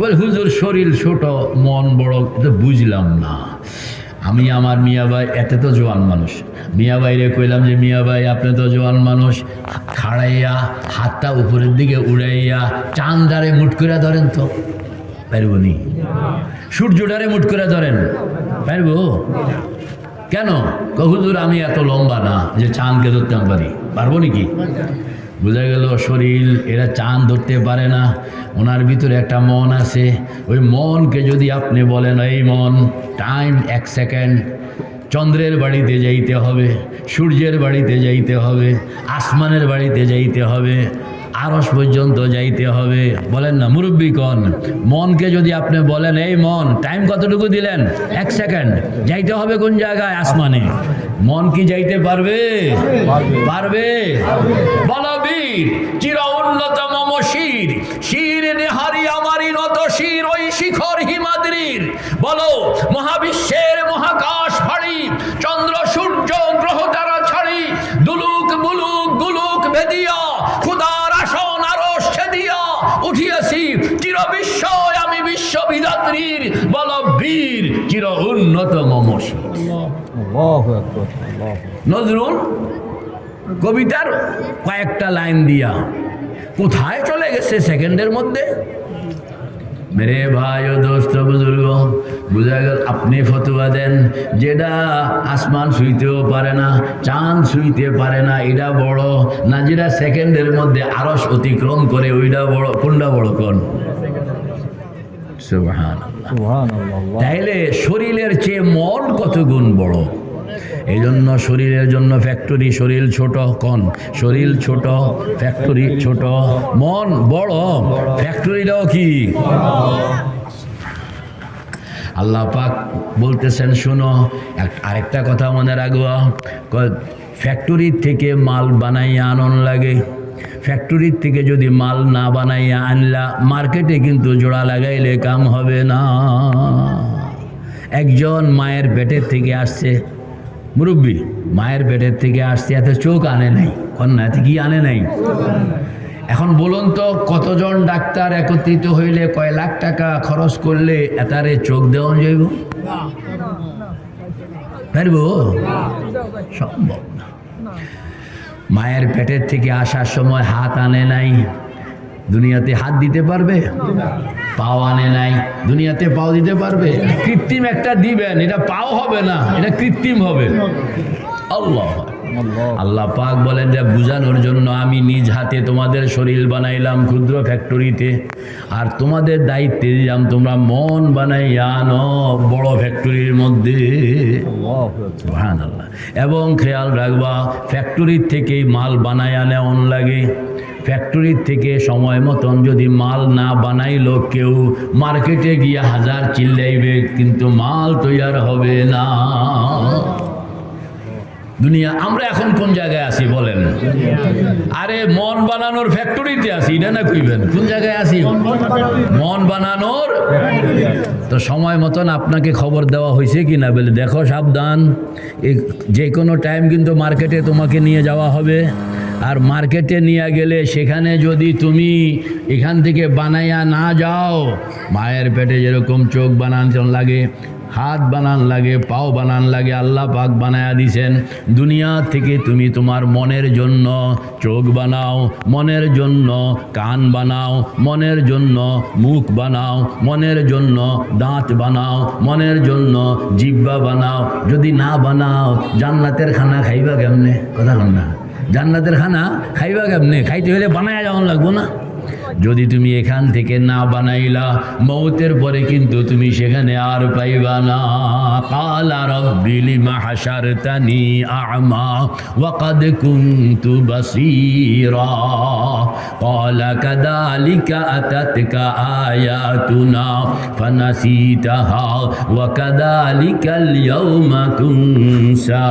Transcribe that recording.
হুজুর, শরীর ছোট, মন বড়, এটা বুঝলাম না। আমি আমার মিয়া ভাই, এতে তো জোয়ান মানুষ। মিয়া ভাইরে কইলাম যে, মিয়া ভাই, আপনি তো জোয়ান মানুষ। খাড়াইয়া, হাতটা উপরের দিকে উড়াইয়া, চান্দারে মুট করে ধরেন তো। পারব নি? সূর্যটারে মুট করে ধরেন। পারব কেন? হুজুর, আমি এত লম্বা না যে চাঁদকে ধরতে পারি। পারব নাকি বোঝা গেল শরীর, এরা চাঁদ ধরতে পারে না। ওনার ভিতরে একটা মন আছে। ওই মনকে যদি আপনি বলেন, এই মন টাইম এক সেকেন্ড চন্দ্রের বাড়িতে যাইতে হবে, সূর্যের বাড়িতে যাইতে হবে, আসমানের বাড়িতে যাইতে হবে আরস পর্যন্ত যাইতে হবে। বলেন না, মুরব্বী কন, মনকে যদি আপনি বলেন, এই মন টাইম কতটুকু দিলেন? এক সেকেন্ড যাইতে হবে কোন জায়গায়? আসমানে। মন কি যাইতে পারবে? পারবে। বলো বীর চির উন্নতম শির। শির নেহারি আমারি নত শির ওই শিখর হিমাদ্রির। বলো মহাবিশ্বের মহাকাশ ফাড়ি চন্দ্র সূর্য গ্রহ তারা ছাড়ি দুলুক বুলুক গুলুক ভেদিয়া খুদার আসন আরস ছেদিয়া উঠিয়াছি চির বিস্ময় আমি বিশ্ববিধাত্রীর বল বীর চির উন্নত মম শির। আল্লাহু আকবার আল্লাহু নজরুল? কবিতার কয়েকটা লাইন দিয়া কোথায় চলে গেছে সেকেন্ডের মধ্যে? মেরে ভাই ও দোস্ত বুজুর্গ বুঝা গেল আপনি ফতুয়া দেন। যেটা আসমান শুইতেও পারে না চাঁদ শুইতে পারে না এটা বড়। না যেটা সেকেন্ডের মধ্যে আরস অতিক্রম করে ওইটা বড় কোনটা বড় কোন? তাইলে শরীরের চেয়ে মন কত গুণ বড়? এই জন্য শরীরের জন্য ফ্যাক্টরি শরীর ছোট কন, শরীর ছোট ফ্যাক্টরি ছোট, মন বড় ফ্যাক্টরিটাও কি? আল্লাহ পাক বলতেছেন, শোনো আরেকটা কথা মনে রাখব ফ্যাক্টরির থেকে মাল বানাইয়া আনন লাগে। ফ্যাক্টরির থেকে যদি মাল না বানাইয়া আনলা মার্কেটে কিন্তু জোড়া লাগাইলে কাম হবে না। একজন মায়ের পেটের থেকে আসছে মুরব্বী, মায়ের পেটের থেকে আসছে এত চোখ আনে নাই কন্যা এত কি আনে নাই? এখন বলুন তো, কতজন ডাক্তার একত্রিত হইলে কয় লাখ টাকা খরচ করলে এতারে চোখ দেওয়া যাইব? পারব? সম্ভব না। মায়ের পেটের থেকে আসার সময় হাত আনে নাই দুনিয়াতে হাত দিতে পারবে? পাও আনে নাই। দুনিয়াতে পাও দিতে পারবে? কৃত্রিম একটা দিবেন, এটা পাও হবে না, এটা কৃত্রিম হবে। আল্লাহ। আল্লাহ পাক বলেন যে, বুঝানোর জন্য আমি নিজ হাতে তোমাদের শরীর বানাইলাম ক্ষুদ্র ফ্যাক্টরিতে, আর তোমাদের দায়িত্বে দিলাম তোমরা মন বানাইয়া আনো বড় ফ্যাক্টরির মধ্যে। এবং খেয়াল রাখবা, ফ্যাক্টরির থেকেই মাল বানায় অন লাগে। ফ্যাক্টরির থেকে সময় মতন যদি মাল না বানাইলো কেউ মার্কেটে গিয়ে হাজার চিল্লাইবে, কিন্তু মাল তৈয়ার হবে না। দুনিয়া, আমরা এখন কোন জায়গায় আছি বলেন? আরে, মন বানানোর ফ্যাক্টরিতে আছি, এটা না কইবেন? কোন জায়গায় আছি? মন বানানোর? তো সময় মতন আপনাকে খবর দেওয়া হয়েছে কি না বলে দেখো, সাবধান। যে কোনো টাইম কিন্তু মার্কেটে তোমাকে নিয়ে যাওয়া হবে। আর মার্কেটে নিয়ে গেলে সেখানে যদি তুমি এখান থেকে বানাইয়া না যাও, মায়ের পেটে যেরকম চোখ বানানো লাগে, হাত বানান লাগে, পাও বানান লাগে, আল্লাহ পাক বানায়া দিছেন। দুনিয়া থেকে তুমি তোমার মনের জন্য চোখ বানাও, মনের জন্য কান বানাও, মনের জন্য মুখ বানাও, মনের জন্য দাঁত বানাও, মনের জন্য জিব্বা বানাও। যদি না বানাও, জান্নাতের খানা খাইবা কেমনে? কথা কন না। জান্নাতের খানা খাইবা কেমনে? খাইতে হলে বানায় যাওয়ান লাগবো না। যদি তুমি এখান থেকে না বানাইলা, মৌতের পরে কিন্তু তুমি সেখানে আর পাইবা না। কালা রব্বিলি মাহাসার তানি আমা ওয়াকাদ কুন্তু বাসীরা। কালা কাদালিকা আতাতকা আয়াতুনা ফানাসিতাহা ওয়াকাদালিকা আল ইয়াউমা তুনসা।